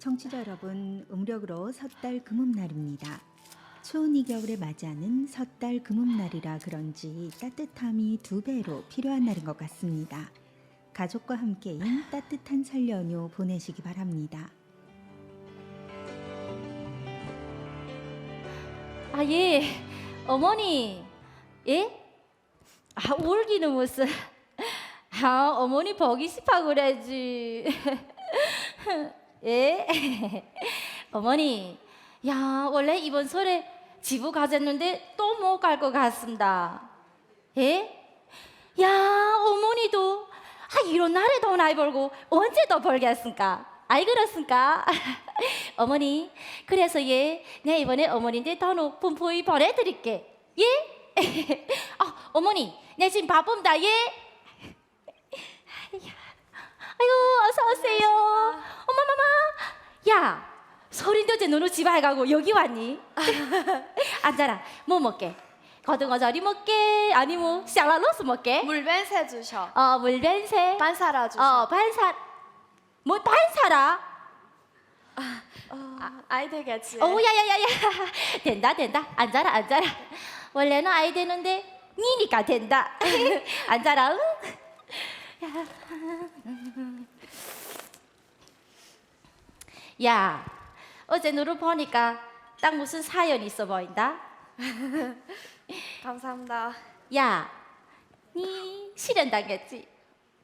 청취자 여러분, 음력으로 섣달 금음날입니다. 추운 이 겨울에 맞이하는 섣달 금음날이라 그런지 따뜻함이 두 배로 필요한 날인 것 같습니다. 가족과 함께인 따뜻한 설 연휴 보내시기 바랍니다. 아, 예. 어머니. 예? 아, 울기는 무슨. 아, 어머니 보기 싶어 그래지. 예? 어머니. 야, 원래 이번 설에 지부 가졌는데 또 못 갈 것 같습니다. 예? 야, 어머니도 아, 이런 날에 돈 많이 벌고 언제 더 벌겠습니까? 아이 그렇습니까? 어머니, 그래서 예, 내 이번에 어머니한테 돈 분포히 보내드릴게. 예? 아, 어머니, 내 지금 바쁩니다. 예? 아이 고, 어서 오세요. 어머머머, 야, 서린도제 너는 집에 가고 여기 왔니? 앉아라. 뭐 먹게? 거등어절이 먹게? 아니 뭐 샹라로스 먹게? 물벤세 주셔. 어, 물벤세. 반사라 주셔. 어, 반사. 뭐 반사라? 아, 아이 되겠지. 어, 야야야야. 된다 된다. 앉아라 앉아라. 원래는 아이 되는데 니니까 된다. 앉아라. 응? 야, 어제 너를 보니까 딱 무슨 사연 있어 보인다. 감사합니다. 야, 니 실현 당했지?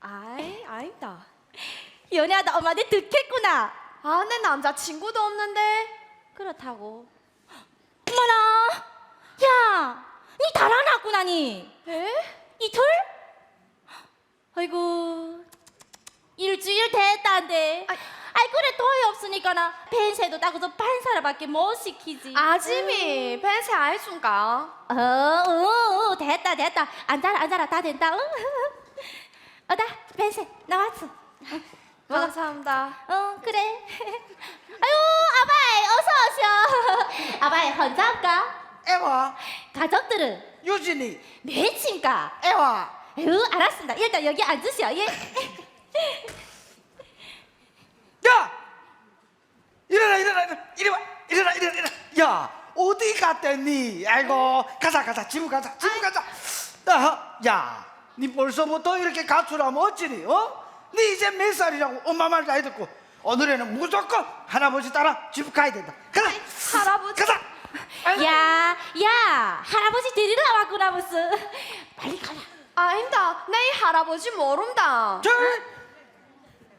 아이, 아니다. 연애하다 엄마한테 듣겠구나. 아, 내 남자 친구도 없는데. 그렇다고. 어머나, 야, 니 달아났구나 니. 에? 아이고, 일주일 됐다는데. 아이. 아이 그래 돈이 없으니까나 벤세도 따고서 반사라밖에 못 시키지. 아지미, 벤세 아이 준가? 어, 어, 어, 됐다 됐다. 앉아라 앉아라 다 된다. 응? 어다 벤세 나왔어. 먹어. 감사합니다. 어 그래. 아유 아바이 어서 오셔. 아바이 혼자 올까? 애와 가족들은 유진이 몇인가? 애와 아유 알았습니다. 일단 여기 앉으시오. 예. 야 일어나 일어나 일어나 이리 와 일어나 일어나 일어나 야 어디 갔댔니 아이고 가자 가자 집으 가자 집으 가자 야니 벌써부터 이렇게 가출하면 어찌니 어? 니 이제 몇 살이라고 엄마 말다 듣고 오늘에는 무조건 할아버지 따라 집 가야 된다 가자 할아버지. 가자 아이고. 야, 야, 할아버지 데리러 왔구나 무슨. 빨리 가라. 아니다. 내이 할아버지 모른다. 저유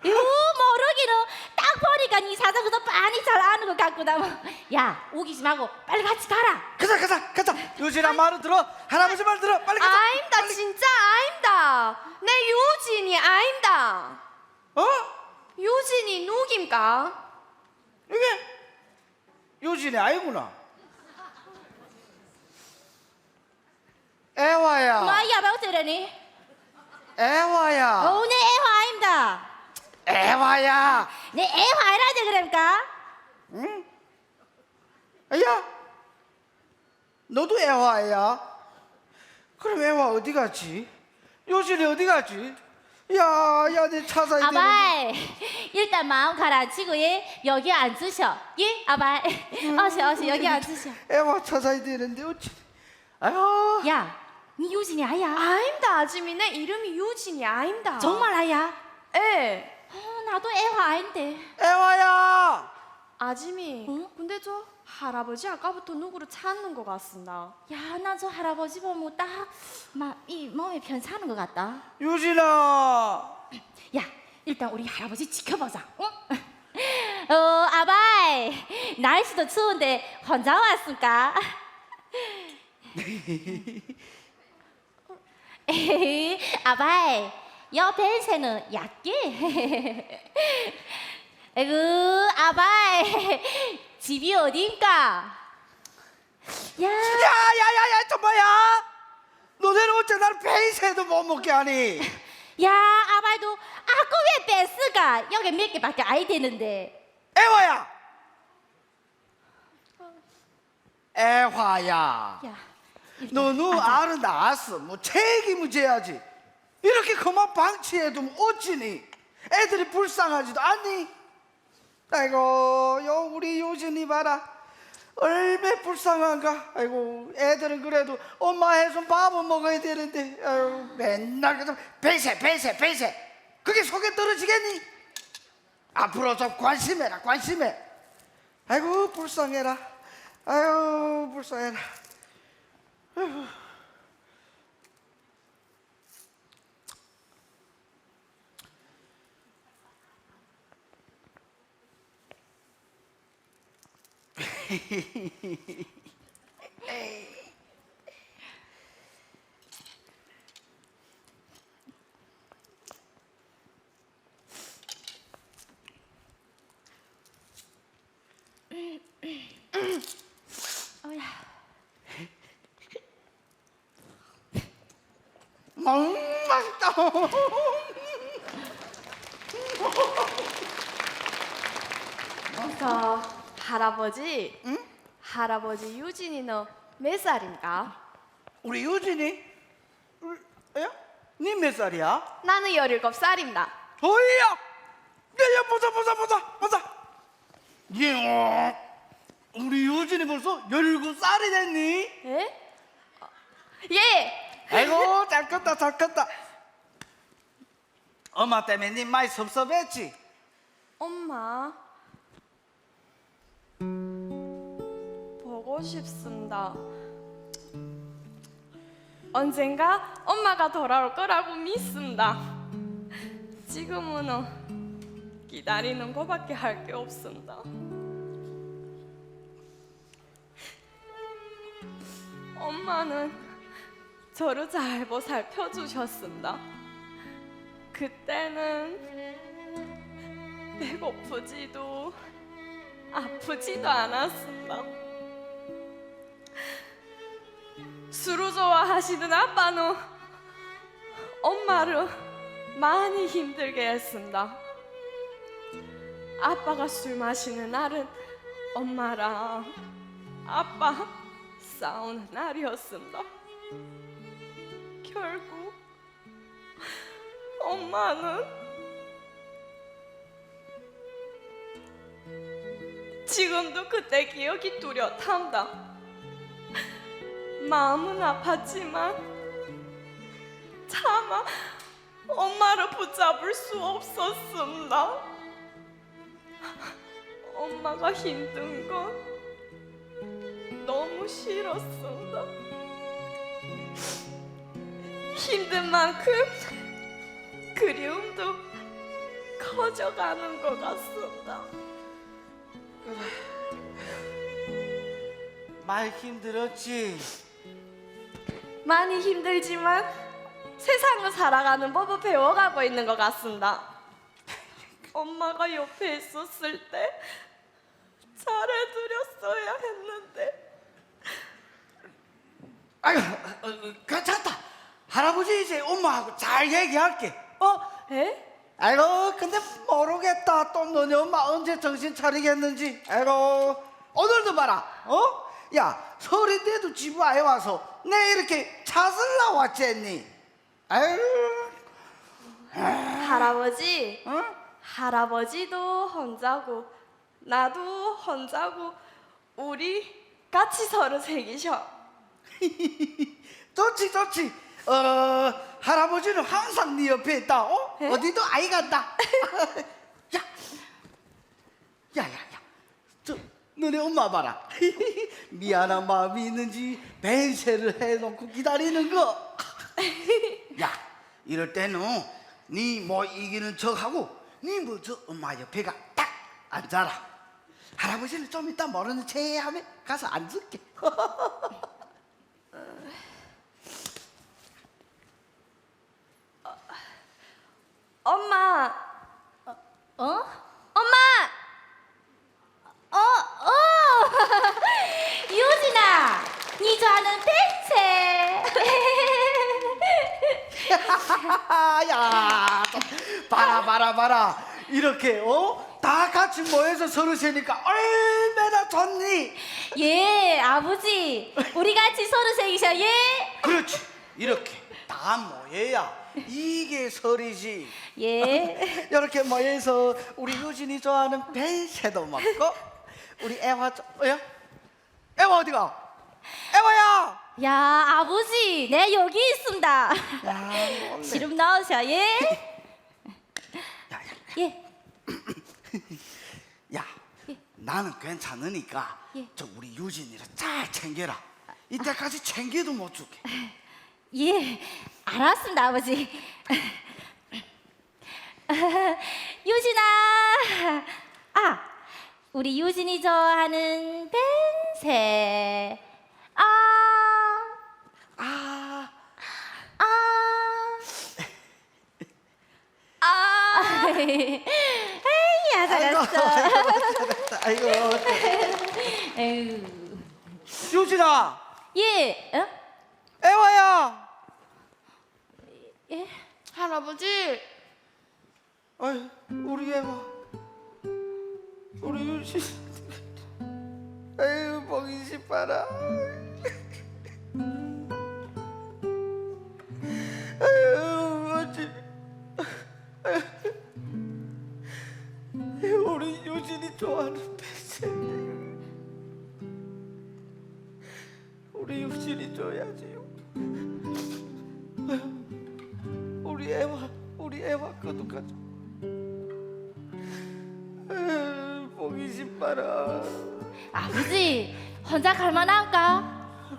모르기는 딱 보니까 니 사정도 많이 잘 아는 것 같구나. 뭐. 야, 우기지 말고 빨리 같이 가라. 가자 가자 가자 유진아 말을 들어 할아버지 말 들어 빨리 가자 아닙니다. 빨리. 진짜 아닙니다. 내 유진이 아닙니다. 어? 유진이 누김까? 이게 유진이 아이구나. 애화야. 뭐야, 어쩌려니? 애화야. 어, 내 애화 아닙니다. 애화야. 내 애화 아니라지 그러니까. 응? 야, 너도 애화야. 그럼 애화 어디 갔지? 유진이 어디 갔지? 야, 야, 내 찾아야 되는데. 아바이, 일단 마음 가라앉히고 예, 여기 앉으셔. 예, 아바이. 어서 어서 여기 앉으셔. 애화 찾아야 되는데 어찌? 아유. 야, 니 유진이 아야? 아닙니다. 아지미 내 이름이 유진이 아닙니다. 정말 아야? 예. 어, 나도 애화 아닌데. 애화야. 아지미. 응? 근데 저 할아버지 아까부터 누구를 찾는 것 같습니다. 야, 나 저 할아버지 보면 딱, 막, 이 몸이 편찮은 것 같다. 유진아. 야, 일단 우리 할아버지 지켜보자. 응? 어, 아바이, 날씨도 추운데 혼자 왔을까? 에이, 아바이, 여 벤세는 얕게. 에구, 아바이, 집이 어딘가? 야, 야야야야 저 뭐야? 너네는 어째 날 베이스에도 못 먹게 하니? 야, 아바이도 아까 왜 뺐을까? 여기 몇 개밖에 아이 되는데. 애화야. 애화야. 야, 너는 알은 낳았어. 뭐 책임을 져야지. 이렇게 그만 방치해두면 어찌니? 애들이 불쌍하지도 않니? 아이고 요 우리 유진이 봐라 얼마 불쌍한가 아이고 애들은 그래도 엄마 해준 밥은 먹어야 되는데 아유 맨날 그냥 배세 배세 배세 그게 속에 떨어지겠니 앞으로 좀 관심해라 관심해 아이고 불쌍해라 아유 불쌍해라 Hehehehe 음 맛있다 저 할아버지, 응? 할아버지 유진이 너몇 살인가? 우리 유진이 야? 니몇 살이야? 나는 열일곱 살입니다. 어이야 야야 보자 보자 보자 보자 예 우리 유진이 벌써 17살이 됐니? 예? 어, 예. 아이고 잘 컸다 잘 컸다 엄마 때문에 니 많이 섭섭했지? 엄마 보고 싶습니다. 언젠가 엄마가 돌아올 거라고 믿습니다. 지금은 기다리는 거밖에 할 게 없습니다. 엄마는 저를 잘 보살펴 주셨습니다. 그때는 배고프지도 아프지도 않았습니다. 술을 좋아하시는 아빠는 엄마를 많이 힘들게 했습니다. 아빠가 술 마시는 날은 엄마랑 아빠 싸우는 날이었습니다. 결국 엄마는 지금도 그때 기억이 뚜렷합니다. 마음은 아팠지만 차마 엄마를 붙잡을 수 없었습니다. 엄마가 힘든 건 너무 싫었습니다. 힘든 만큼 그리움도 커져가는 것 같습니다. 많이 힘들었지? 많이 힘들지만 세상을 살아가는 법을 배워가고 있는 것 같습니다. 엄마가 옆에 있었을 때 잘해드렸어야 했는데 아이고 어, 어, 괜찮다 할아버지 이제 엄마하고 잘 얘기할게 어? 에? 아이고 근데 모르겠다 또 너네 엄마 언제 정신 차리겠는지 아이고 오늘도 봐라 어? 야 설인데도 집 아에 와서 내 이렇게 차슬 나왔겠니 아유 할아버지 어? 할아버지도 혼자고 나도 혼자고 우리 같이 서로 새기셔 좋지 좋지 어 할아버지는 항상 네 옆에 있다. 어? 에? 어디도 아이 간다. 야 야 야 야. 저 너네 엄마 봐라. 미안한 마음이 있는지 벤세를 해놓고 기다리는 거 야 이럴 때는 네 뭐 이기는 척하고 네 먼저 엄마 옆에 가. 딱 앉아라. 할아버지는 좀 이따 모르는 체 하면 가서 앉을게 엄마 어? 엄마! 어, 어! 유진아! 니 좋아하는 벤체! 야, 좀 봐라 봐라 봐라 이렇게 어? 다 같이 모여서 서로 세니까 얼마나 좋니? 예, 아버지. 우리 같이 서로 새기셔, 예? 그렇지 이렇게 다 모여야 이게 설이지. 예. 이렇게 모여서 우리 유진이 좋아하는 벤새도 먹고 우리 애화 조... 어야? 애화 어디가? 애화야! 야, 아버지, 내 여기 있습니다. 야. 지름 나오셔, 예? 야, 야, 예. 야, 나는 괜찮으니까 예. 저 우리 유진이를 잘 챙겨라. 이때까지 챙겨도 못 줄게. 예, 알았습니다, 아버지. 유진아, 아, 우리 유진이 좋아하는 벤세. 아, 아, 아, 아. 아이고, 에휴. 유진아, 예, 어? 애화야. 예, 할아버지 아이, 우리 애화, 우리 유진. 아유, 보기 싶어라. 우리 유진이 줘야지요. 우리 애와 우리 애와 것도 가져. 아유, 보기 싶어라. 아버지, 혼자 갈만한가?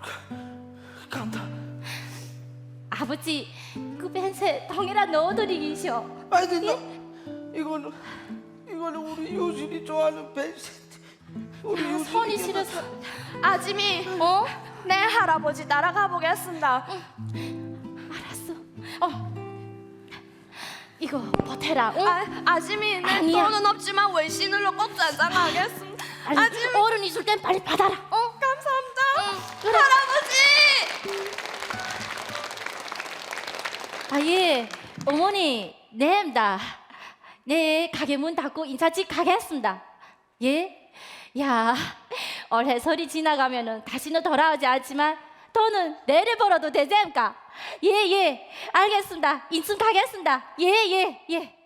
간다. 아버지, 그 벤세 통에다 넣어드리기셔. 아니 너 이거는 이거는 우리 유진이 좋아하는 뱃인데 우리 아, 유진이 손이 시려서. 아지미 어? 내 할아버지 따라가 보겠습니다. 알았어. 어. 이거 보태라. 응? 아, 아지미 내 아니야. 돈은 없지만 외신으로 꼭 전장하겠습니다. 아니, 아지미 어른이 줄땐 빨리 받아라. 어 감사합니다. 그래. 할아버지 아 예, 어머니, 네입니다. 네, 가게 문 닫고 인사집 가겠습니다. 예? 야, 올해 설이 지나가면은 다시는 돌아오지 않지만 돈은 내일 벌어도 되지 않을까? 예, 예, 알겠습니다. 인천 가겠습니다. 예, 예, 예.